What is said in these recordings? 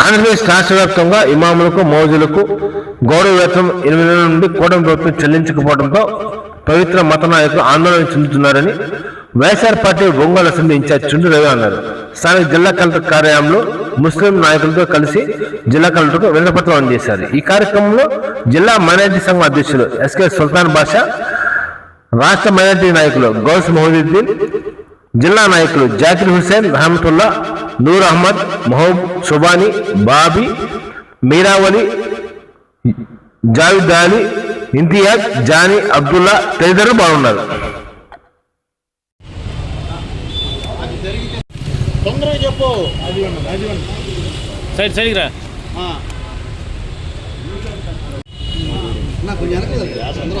ఆంధ్రప్రదేశ్ రాష్ట్ర వ్యాప్తంగా ఇమాములకు మౌజులకు గౌరవ వేతనం ఎనిమిది నెలల నుండి కూటమి ప్రభుత్వం చెల్లించకపోవడంతో పవిత్ర మత నాయకులు ఆందోళన చెందుతున్నారని YSR party Ongole assembly incharge Chundu Ravi అన్నారు. స్థానిక జిల్లా కలెక్టర్ కార్యాలయంలో ముస్లిం నాయకులతో కలిసి జిల్లా కలెక్టర్కు వినపత్రం అందజేశారు. ఈ కార్యక్రమంలో జిల్లా మైనార్టీ సంఘం అధ్యక్షులు ఎస్కే సుల్తాన్ బాషా రాష్ట్ర మైనార్టీ నాయకులు గౌస్ మొహదీద్దీన్ జిల్లా నాయకులు జాకిర్ హుసేన్ రహమతుల్లా నూర్ అహ్మద్ మహబూబ్ సుబానీ బాబీ మీరావలి జావిద్ అలీ ఇంతియాజ్ జానీ అబ్దుల్లా తదితరులు బాగున్నారు. తొందరగా చెప్పు. సైడ్ సైడ్కి రా. ఆ. నా కొంచెం వెనక జరిగి. అందరూ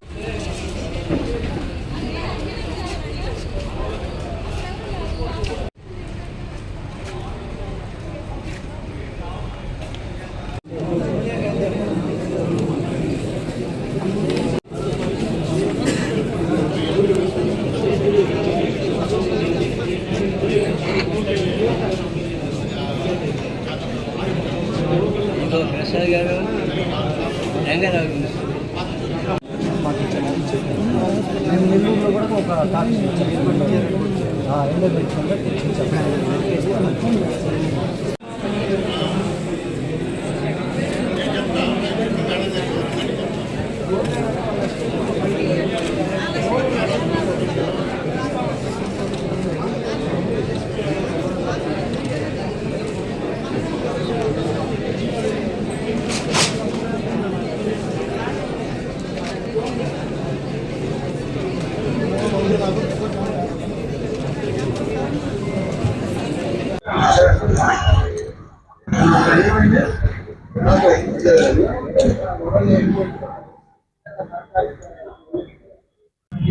మేము నెల్లూరులో కూడా ఒక ఉంచండి. అన్నా, నిన్నే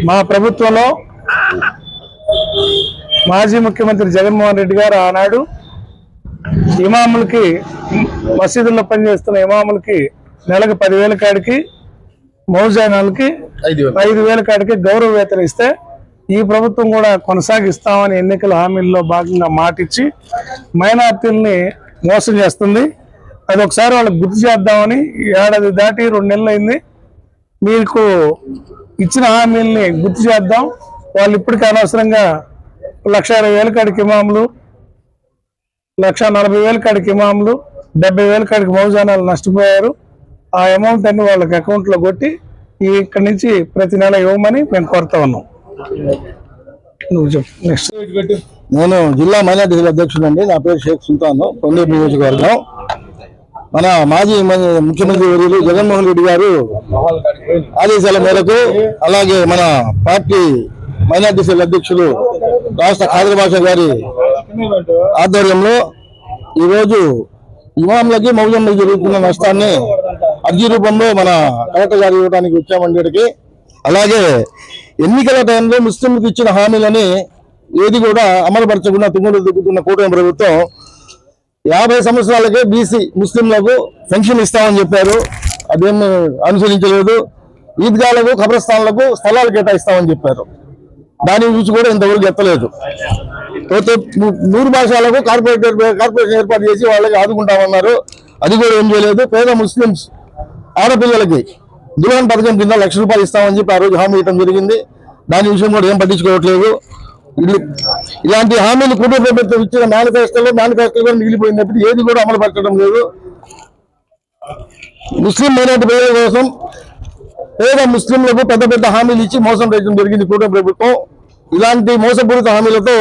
మా ప్రభుత్వంలో మాజీ ముఖ్యమంత్రి జగన్మోహన్ రెడ్డి గారు ఆనాడు ఇమాములకి మసీదుల్లో పనిచేస్తున్న ఇమాములకి నెలకు పదివేల కాడికి మౌజానాలకి ఐదు వేల. కాడికి గౌరవ వేతనం ఇస్తే ఈ ప్రభుత్వం కూడా కొనసాగిస్తామని ఎన్నికల హామీల్లో భాగంగా మాటిచ్చి మైనార్టీల్ని మోసం చేస్తుంది. అది ఒకసారి వాళ్ళకి గుర్తు చేద్దామని ఏడాది దాటి రెండు నెలలు అయింది మీకు ఇచ్చిన హామీల్ని గుర్తు చేద్దాం. వాళ్ళు ఇప్పటికీ అనవసరంగా లక్ష ఇరవై వేల కాడికి ఇమాములు లక్ష నలభై వేల కాడికి ఇమాములు డెబ్బై వేల కాడికి మౌజానాలు నష్టపోయారు. ఆ అమౌంట్ అన్ని వాళ్ళకి అకౌంట్లో కొట్టి ఇక్కడి నుంచి ప్రతి నెల ఇవ్వమని మేము కోరుతా ఉన్నాం. నువ్వు చెప్పు నెక్స్ట్ నేను జిల్లా మైనార్టీ అధ్యక్షుడు అధ్యక్షుడండి. నా పేరు షేక్ సుల్తాన్. పొందేరు నియోజకవర్గం. మన మాజీ ముఖ్యమంత్రి వర్యులు జగన్మోహన్ రెడ్డి గారు ఆదేశాల మేరకు అలాగే మన పార్టీ మైనార్టీ సెల్ అధ్యక్షులు రాష్ట్ర ఖాదర్ భాష గారి ఆధ్వర్యంలో ఈరోజు ఇమాంలకి మౌజంలకు జరుగుతున్న నష్టాన్ని అర్జీ రూపంలో మన కలెక్టర్ గారు ఇవ్వడానికి వచ్చామండి ఇక్కడికి. అలాగే ఎన్నికల టైంలో ముస్లింలకు ఇచ్చిన హామీలని ఏది కూడా అమలుపరచకుండా తుమ్ముడు దిగుతున్న కూటమి ప్రభుత్వం యాభై సంవత్సరాలకే బీసీ ముస్లింలకు పెన్షన్ ఇస్తామని చెప్పారు. అదేమి అనుసరించలేదు. ఈద్గాలకు కబ్రస్థాన్లకు స్థలాలు కేటాయిస్తామని చెప్పారు. దాని గురించి కూడా ఇంతవరకు ఎత్తలేదు పోతే నూరు భాషలకు కార్పొరేటర్ కార్పొరేషన్ ఏర్పాటు చేసి వాళ్ళకి ఆదుకుంటామన్నారు. అది కూడా ఏం చేయలేదు. పేద ముస్లింస్ ఆడపిల్లలకి దుల్హన్ పథకం కింద లక్ష రూపాయలు ఇస్తామని చెప్పి ఆ రోజు హామీ ఇవ్వడం జరిగింది. దాని విషయం కూడా ఏం పట్టించుకోవట్లేదు. ఇలాంటి హామీలు కుటుంబ ప్రభుత్వం ఇచ్చిన మేనిఫెస్టోలో మేనిఫెస్టో కూడా మిగిలిపోయినప్పుడు ఏది కూడా అమలు పరచడం లేదు. ముస్లిం మైనార్టీ ప్రజల కోసం పేద ముస్లింలకు పెద్ద పెద్ద హామీలు ఇచ్చి మోసం చేయడం జరిగింది కూటమి ప్రభుత్వం. ఇలాంటి మోసపూరిత హామీలతో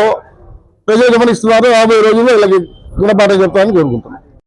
ప్రజలు గమనిస్తున్నారు. రాబోయే రోజుల్లో వీళ్ళకి గుణపాఠం చెప్తామని కోరుకుంటున్నాం.